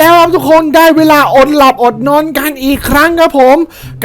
แล้ว ครับทุกคนได้เวลาอดหลับอดนอนกันอีกครั้งครับผม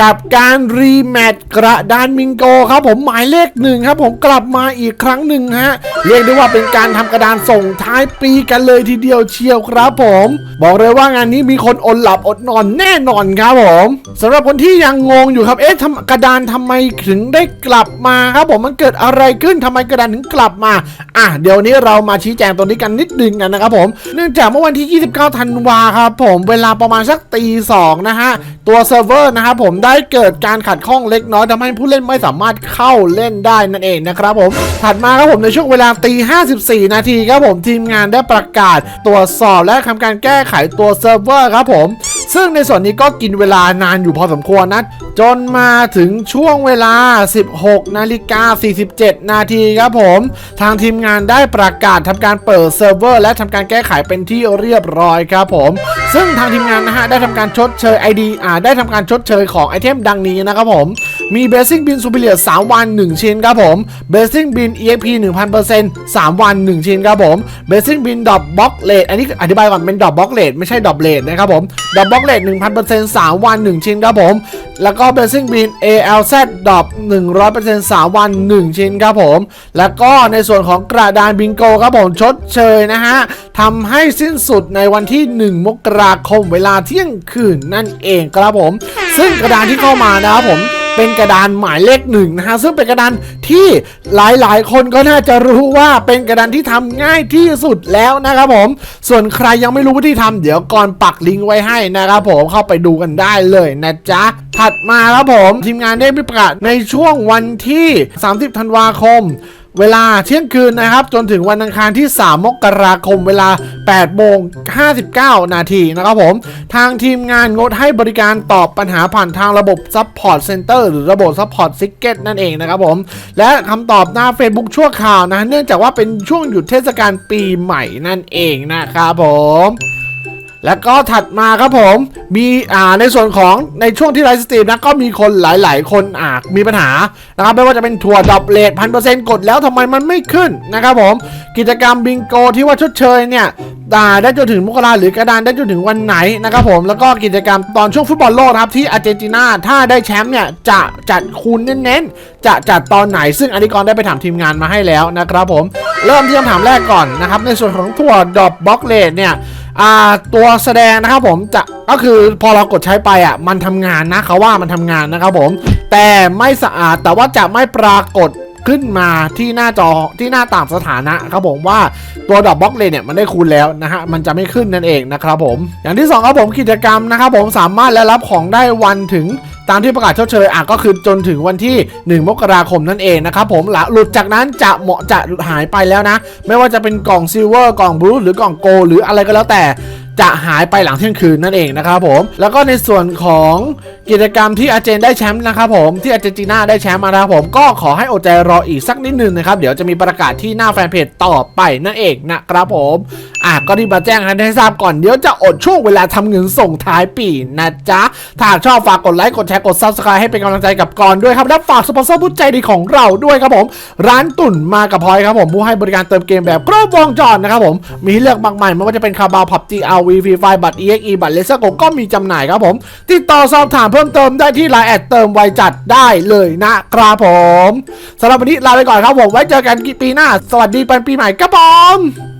กับการรีแมตช์กระดานมิงโกครับผมหมายเลขหนึ่งครับผมกลับมาอีกครั้งหนึ่งฮะเรียกได้ว่าเป็นการทำกระดานส่งท้ายปีกันเลยทีเดียวเชียวครับผม บอกเลยว่างานนี้มีคนอดหลับอดนอนแน่นอนครับผมสำหรับคนที่ยังงงอยู่ครับเอ๊ะทำกระดานทำไมถึงได้กลับมาครับผมมันเกิดอะไรขึ้นทำไมกระดานถึงกลับมาอะเดี๋ยวนี้เรามาชี้แจงตรงนี้กันนิดนึงกันนะครับผม เนื่องจากเมื่อวันที่ 29 ธันวาครับผมเวลาประมาณสักตีสองนะฮะ ตัวเซิร์ฟเวอร์นะครับผมได้เกิดการขัดข้องเล็กน้อยทำให้ผู้เล่นไม่สามารถเข้าเล่นได้นั่นเองนะครับผมถัดมาครับผมในช่วงเวลาตี54นาทีครับผมทีมงานได้ประกาศตรวจสอบและทำการแก้ไขตัวเซิร์ฟเวอร์ครับผม ซึ่งในส่วนนี้ก็กินเวลานานอยู่พอสมควรนะ จนมาถึงช่วงเวลา 16 นาฬิกา 47 นาทีครับผม ทางทีมงานได้ประกาศทำการเปิดเซิร์ฟเวอร์และทำการแก้ไขเป็นที่เรียบร้อยครับผม ซึ่งทางทีมงานนะฮะได้ทำการชดเชย ID อ่าได้ทำการชดเชยของไอเทมดังนี้นะครับผม มี Blessing Bin Superior 3 วัน 1 ชิ้นครับผม Blessing Bin EXP 1000% 3 วัน 1 ชิ้นครับผม Blessing Bin Drop Box Rate อันนี้อธิบายก่อนเป็น Drop Box Rate ไม่ใช่ Drop Rate นะครับผม Drop Box Rate 1000% 3 วัน 1 ชิ้นครับผม แล้วก็ Blessing Bin ALZ Drop 100% 3 วัน 1 ชิ้นครับผม แล้วก็ในส่วนของกระดานบิงโกครับผมชดเชยนะฮะทำให้สิ้นสุดในวันที่ 1 มกราคมเวลาเที่ยงคืนนั่นเองครับผม ซึ่งกระดานที่เข้ามานะครับผม เป็นกระดานหมายเลขหนึ่งนะฮะซึ่งเป็นกระดานที่หลายๆ คนก็น่าจะรู้ว่าเป็นกระดานที่ทำง่ายที่สุดแล้วนะครับผม ส่วนใครยังไม่รู้วิธีทำเดี๋ยวก่อนปักลิงก์ไว้ให้นะครับผมเข้าไปดูกันได้เลยนะจ๊ะถัดมาครับผมทีมงานได้ประกาศในช่วงวันที่ 30 ธันวาคม เวลาเที่ยงคืนนะครับ จนถึงวันอังคารที่ 3 มกราคมเวลา8โมง59 นาทีนะครับผม ทางทีมงานงดให้บริการตอบปัญหาผ่านทางระบบ Support Center หรือระบบ Support s i c k e t นั่นเองนะครับผม และคำตอบหน้า Facebook ชั่วคราวนะ เนื่องจากว่าเป็นช่วงหยุดเทศกาลปีใหม่นั่นเองนะครับผม แล้วก็ถัดมาครับผมมีอ่าในส่วนของในช่วงที่ไลฟ์สตรีมนะก็มีคนหลาย ๆ คนอ่ามีปัญหานะครับไม่ว่าจะเป็นถั่วดอบเลทพันเปอร์เซ็นต์กดแล้วทำไมมันไม่ขึ้นนะครับผมกิจกรรมบิงโกที่ว่าชดเชยเนี่ยอ่าได้จนถึงมกราหรือกระดานได้จนถึงวันไหนนะครับผมแล้วก็กิจกรรมตอนช่วงฟุตบอลโลกครับที่อาร์เจนตินาถ้าได้แชมป์เนี่ยจะจัดคูณเน้นๆจะจัดตอนไหนซึ่งอันนี้กรได้ไปถามทีมงานมาให้แล้วนะครับผมเริ่มที่คำถามแรกก่อนนะครับในส่วนของถั่วดอบบล็อกเลทเนี่ย อ่าตัวแสดงนะครับผมจะก็คือพอเรากดใช้ไปอะมันทำงานนะเขาว่ามันทำงานนะครับผม แต่ไม่สะอาดแต่ว่าจะไม่ปรากฏขึ้นมาที่หน้าจอที่หน้าต่างสถานะครับผมว่าตัวดอกบล็อกเลนเนี่ยมันได้คูณแล้วนะฮะมันจะไม่ขึ้นนั่นเองนะครับผม อย่างที่สองครับผมกิจกรรมนะครับผมสามารถและรับของได้วันถึง ตามที่ประกาศชดเชยอะก็คือจนถึงวันที่ 1 มกราคมนั่นเองนะครับผมหลังหลุดจากนั้นจะเหมาะจะหายไปแล้วนะ ไม่ว่าจะเป็นกล่องซิลเวอร์กล่องบลูหรือกล่องโก หรืออะไรก็แล้วแต่ จะหายไปหลังเที่ยงคืนนั่นเองนะครับผม แล้วก็ในส่วนของกิจกรรมที่อาเจนได้แชมป์นะครับผมที่อาเจนตินาได้แชมป์มานะครับผมก็ขอให้อดใจรออีกสักนิดนึงนะครับ เดี๋ยวจะมีประกาศที่หน้าแฟนเพจต่อไปนั่นเองนะครับผมอะก็รีบมาแจ้งให้ทราบก่อนเดี๋ยวจะอดช่วงเวลาทำเงินส่งท้ายปีนะจ๊ะถ้าหากชอบฝากกดไลค์กดแชร์กด subscribe ให้เป็นกำลังใจกับกอนด้วยครับและฝากสปอนเซอร์ผู้ใจดีของเราด้วยครับผม ร้านตุ่นมากับพลอยครับผมผู้ให้บริการเติมเกมแบบครบวงจรนะครับผมมีให้เลือกมากมายไม่ว่าจะเป็นคาบาวพับจีอาวีฟีไฟบัตร EXE บัตรเลเซอร์โกก็มีจำหน่ายครับผม ติดต่อสอบถามเพิ่มเติมได้ที่ไลน์แอดเติมไวจัดได้เลยนะครับผมสำหรับวันนี้ลาไปก่อนครับผมไว้เจอกันปีหน้า สวัสดีปีใหม่ครับผม